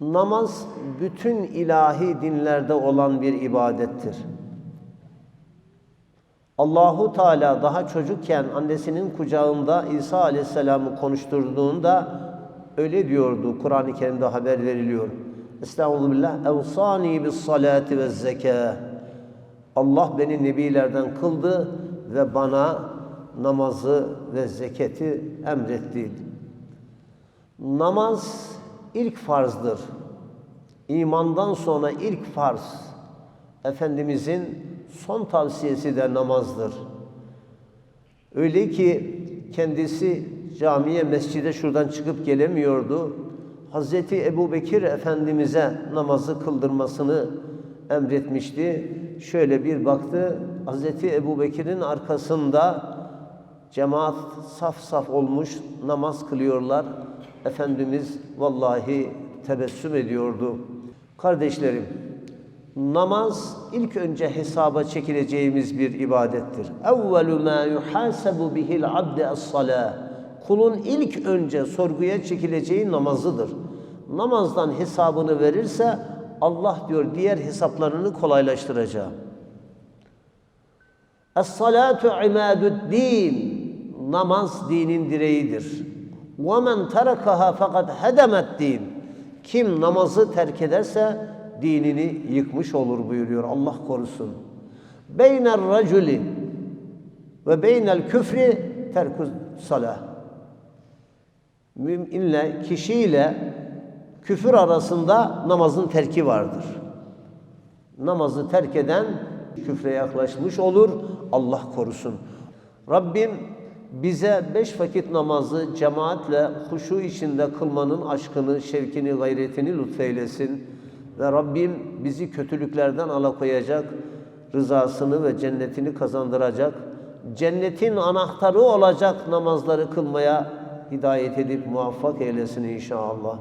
Namaz bütün ilahi dinlerde olan bir ibadettir. Allahu Teala daha çocukken annesinin kucağında İsa Aleyhisselam'ı konuşturduğunda öyle diyordu. Kur'an-ı Kerim'de haber veriliyor. Estağfirullah. Evsani bis salati ve zeka. Allah beni nebilerden kıldı ve bana namazı ve zeketi emretti. Namaz ilk farzdır. İmandan sonra ilk farz. Efendimizin son tavsiyesi de namazdır. Öyle ki kendisi camiye, mescide şuradan çıkıp gelemiyordu. Hazreti Ebu Bekir Efendimiz'e namazı kıldırmasını emretmişti. Şöyle bir baktı, Hazreti Ebu Bekir'in arkasında cemaat saf saf olmuş, namaz kılıyorlar. Efendimiz vallahi tebessüm ediyordu. Kardeşlerim, namaz ilk önce hesaba çekileceğimiz bir ibadettir. Evvelu ma yuhasabu bihil abde es-salah. Kulun ilk önce sorguya çekileceği namazıdır. Namazdan hesabını verirse Allah diyor diğer hesaplarını kolaylaştıracağım. Es-salatu imadu'd-din Namaz dinin direğidir. وَمَنْ تَرَكَهَا fakat hedemet din. Kim namazı terk ederse dinini yıkmış olur buyuruyor. Allah korusun. Beynel raculi ve beynel küfri terkü salah. Müminle, kişiyle küfür arasında namazın terki vardır. Namazı terk eden küfre yaklaşmış olur. Allah korusun. Rabbim bize beş vakit namazı cemaatle huşu içinde kılmanın aşkını, şevkini, gayretini lütfeylesin. Ve Rabbim bizi kötülüklerden alakoyacak, rızasını ve cennetini kazandıracak, cennetin anahtarı olacak namazları kılmaya hidayet edip muvaffak eylesin inşallah.